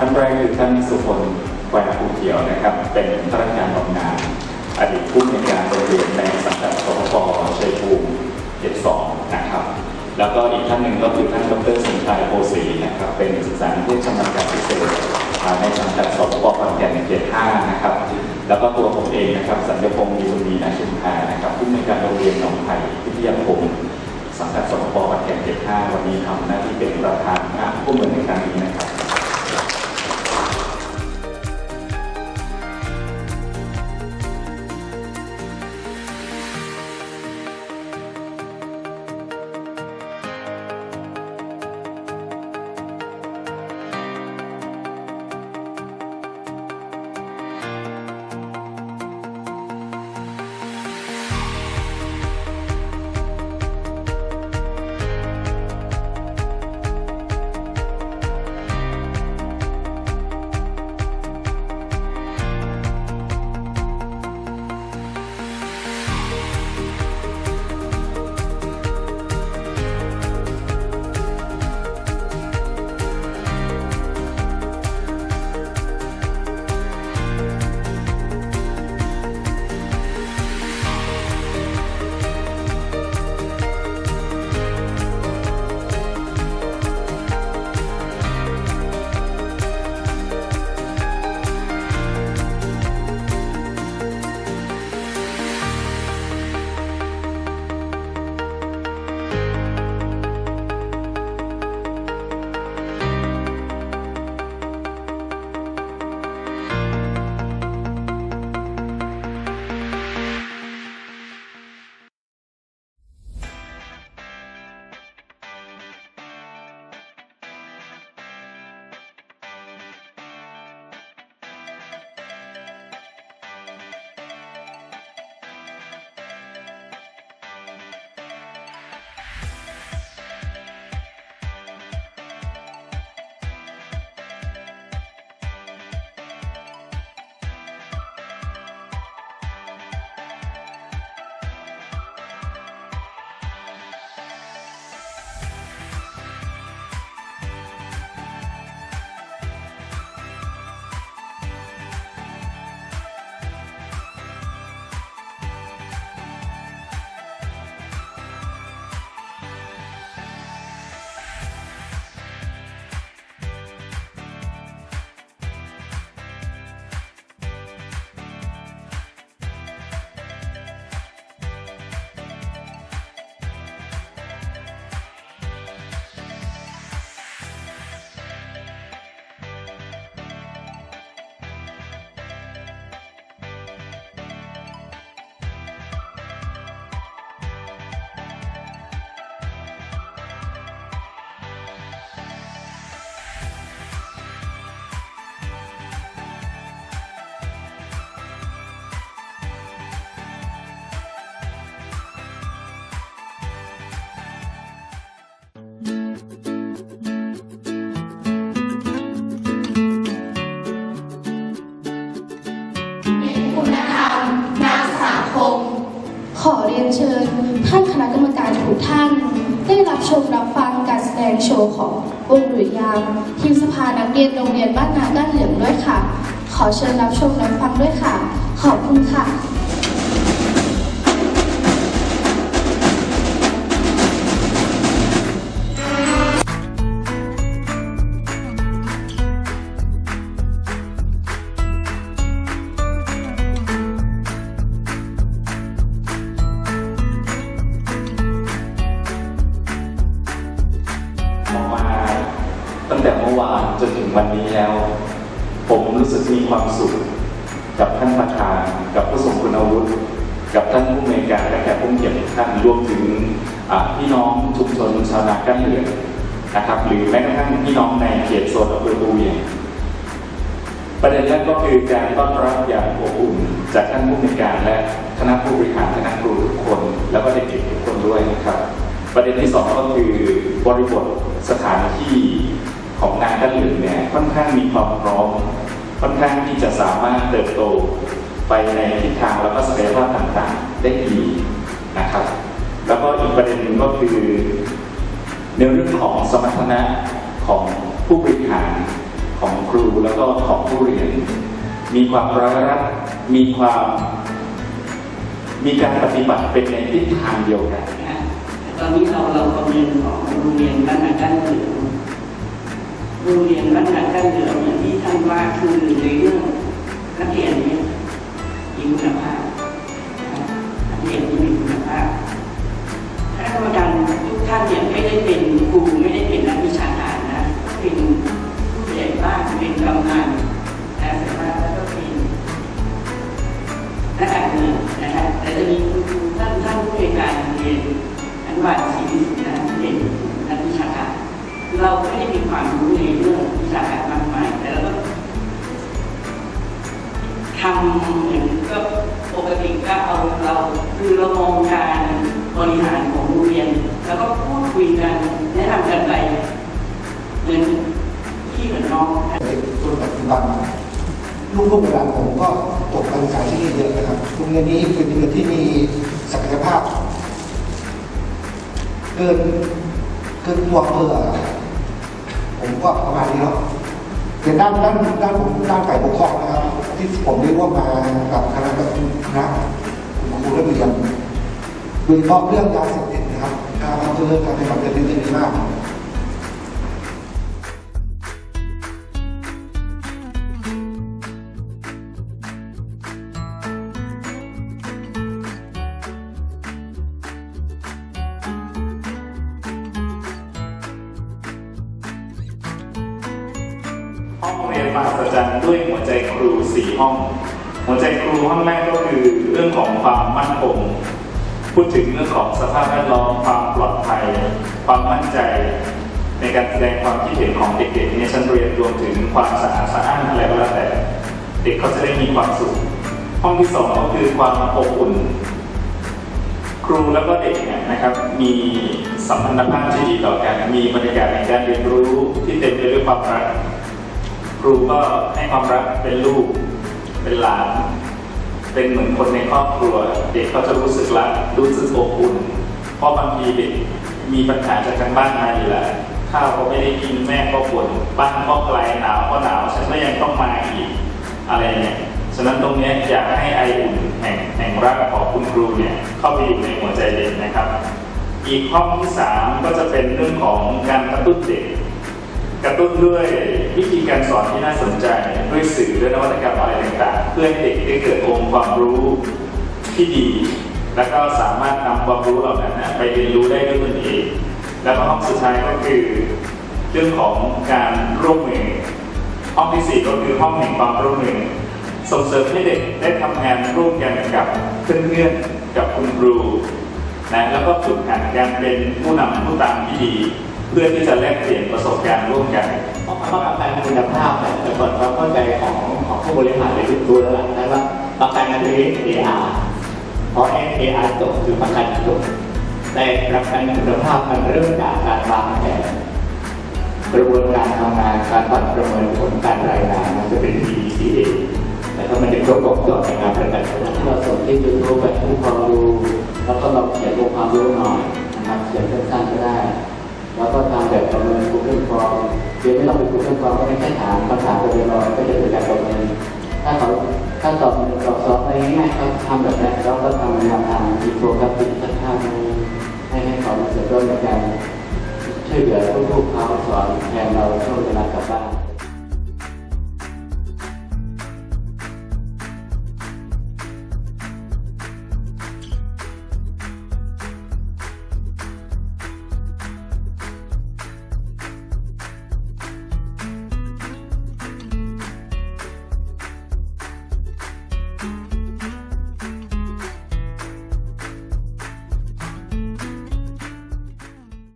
ท่านแรกคือท่านสุพลแควภูเขียวนะครับ เป็นข้าราชการบำนาญอดีตผู้ในการโรงเรียนในสังกัดสพปชัยภูมิเขตสองนะครับ แล้วก็อีกท่านหนึ่งก็คือท่านดรสิงห์ชัยโพสีนะครับเป็นศึกษานิเทศชำนาญการพิเศษในสังกัดสพปขอนแก่นเขตห้านะครับ แล้วก็ตัวผมเองนะครับสัญญพงศ์ยูนีนาชุมพานะครับผู้ในการโรงเรียนหนองไผ่พิทยาคมสังกัดสพปขอนแก่นเขตห้าวันนี้ทำหน้าที่เป็นประ รียนเชิญ ท่านคณะกรรมการทุกท่าน ได้รับชมรับฟังการแสดงโชว์ของวงดุยยางทีมสภานักเรียนโรงเรียนบ้านนาด้านเหลืองด้วยค่ะ ขอเชิญรับชมรับฟังด้วยค่ะ ขอบคุณค่ะ ออกมาตั้งแต่เมื่อวานจนถึงวันนี้แล้ว ผมรู้สึกมีความสุขกับท่านประธานกับผู้ทรงคุณวุฒิกับท่านผู้อำนวยการและแขกผู้เกียรติท่านรวมถึงพี่น้องชุมชนชาวนากั้นเหลืองนะครับหรือแม้กระทั่งพี่น้องในเขตโซนอำเภอตูเวียประเด็นแรกก็คือการต้อนรับอย่างอบอุ่นจากท่านผู้อำนวยการและคณะผู้บริหารคณะครูทุกคน แล้วก็เด็กๆทุกคนด้วยนะครับ ประเด็นที่สองก็คือบริบท สถานที่ของงานด้านเหลืองเนี่ยค่อนข้างมีความพร้อม ค่อนข้างที่จะสามารถเติบโตไปในทิศทางแล้วก็ศักยภาพต่างๆ ได้ดีนะครับ แล้วก็อีกประเด็นหนึ่งก็คือ ในเรื่องของสมรรถนะของผู้บริหารของครูแล้วก็ของผู้เรียน มีความร้ายรักมีความ มีการปฏิบัติเป็นในทิศทางเดียวกันนะ ตอนนี้เราเราประเมินของโรงเรียนบ้านนากั้นเหลืองโรงเรียนบ้านนากั้นเหลืองเนี่ยที่ท่านว่าคือในเรื่องนักเรียนเนี่ยมีคุณภาพนะครับนักเรียนที่มีคุณภาพคณะกรรมการทุกท่านเนี่ยไม่ได้เป็น ทำเหมือนก็ปกติก็เอาเราคือเรามองการบริหารของโรงเรียน แล้วก็พูดคุยกันแนะนำกันไปเหมือนพี่เหมือนน้องนะในจนปัจจุบันลูกลูกหลานผมก็จบการศึกษาที่นี่เยอะนะครับโรงเรียนนี้เป็นโรงเรียนที่มีศักยภาพ เกินเกินตัวอำเภอผมก็ประมาณนี้เนาะ เป็นด้านด้านด้านผมด้านฝ่ายปกครองนะครับ ที่ผมได้ร่วมมากับคณะกับคณะคุณครูระเบียนโดยเฉพาะเรื่องยาเสพติดนะครับกางอำเภอการปฏิบัติเป็นเรื่องที่ดีมาก ห้องเรียนมหัศจรรย์ด้วยหัวใจครูสี่ห้อง หัวใจครูห้องแรกก็คือเรื่องของความมั่นคงพูดถึงเรื่องของสภาพแวดล้อมความปลอดภัย ความมั่นใจ ในการแสดงความคิดเห็นของเด็กๆในชั้นเรียนรวมถึงความสะอาดสะอ้านอะไรก็แล้วแต่ เด็กเขาจะได้มีความสุข ห้องที่สองก็คือความอบอุ่นครูแล้วก็เด็กเนี่ยนะครับมีสัมพันธภาพที่ดีต่อกัน มีบรรยากาศในการเรียนรู้ที่เต็มไปด้วยความรัก ครูก็ให้ความรักเป็นลูก เป็นหลาน เป็นเหมือนคนในครอบครัว เด็กเขาจะรู้สึกรักรู้สึกอบอุ่นเพราะบางทีเด็กมีปัญหาจากทางบ้านมาอยู่แล้วข้าวก็ไม่ได้กินแม่ก็ปวดบ้านก็ไกลหนาวก็หนาวฉันก็ยังต้องมาอีกอะไรเนี่ยฉะนั้นตรงนี้อยากให้ไออุ่นแห่งแห่งรักของคุณครูเนี่ยเข้าไปอยู่ในหัวใจเด็กนะครับ อีกห้องที่สามก็จะเป็นเรื่องของการกระตุ้นเด็ก กระตุ้นด้วยวิธีการสอนที่น่าสนใจด้วยสื่อด้วยนวัตกรรมอะไรต่างๆ เพื่อให้เด็กได้เกิดองค์ความรู้ที่ดี แล้วก็สามารถนำความรู้เหล่านั้นไปเรียนรู้ได้ด้วยตนเองแล้วก็ห้องสุดท้ายก็คือเรื่องของการร่วมมือห้องที่สี่ก็คือห้องแห่งความร่วมมือส่งเสริมให้เด็กได้ทำงานร่วมกันกับเพื่อนๆกับคุณครูนะแล้วก็ฝึกหัดการเป็นผู้นำผู้ตามที่ดี เพื่อที่จะแลกเปลี่ยนประสบการณ์ร่วมกันเพราะประกันคุณภาพเนี่ยจะเปิดความเข้าใจของของผู้บริหารในทุกตัวแล้วล่ะนะว่าประกันคือ AR เพราะ AR จบคือประกันจบแต่ประกันคุณภาพมันเริ่มจากการวางแผนกระบวนการทำงานการวัดประเมินผลการรายงานมันจะเป็น PDCA แต่ถ้ามันจะครบวงจรในงานประกันคุณภาพเราส่งที่ยูทูบไปให้ความรู้แล้วก็เราเขียนลงความรู้หน่อยนะครับเขียนสั้นๆก็ได้ เกิดประเมิน Google Form เดี๋ยวไม่ต้องไป Google Form ก็ไม่ใช่ถามคำถามเรียนรอยก็จะเกิดการประเมินถ้าเขาถ้าตอบตอบสอบอะไรง่ายเขาทำแบบนั้นเราก็ทำแนวทางอีโฟกรบอีสักทำให้ให้เขามาเสริมร่วมกันช่วยเหลือลูกเขาสอนแทนเราช่วงเวลากลับบ้าน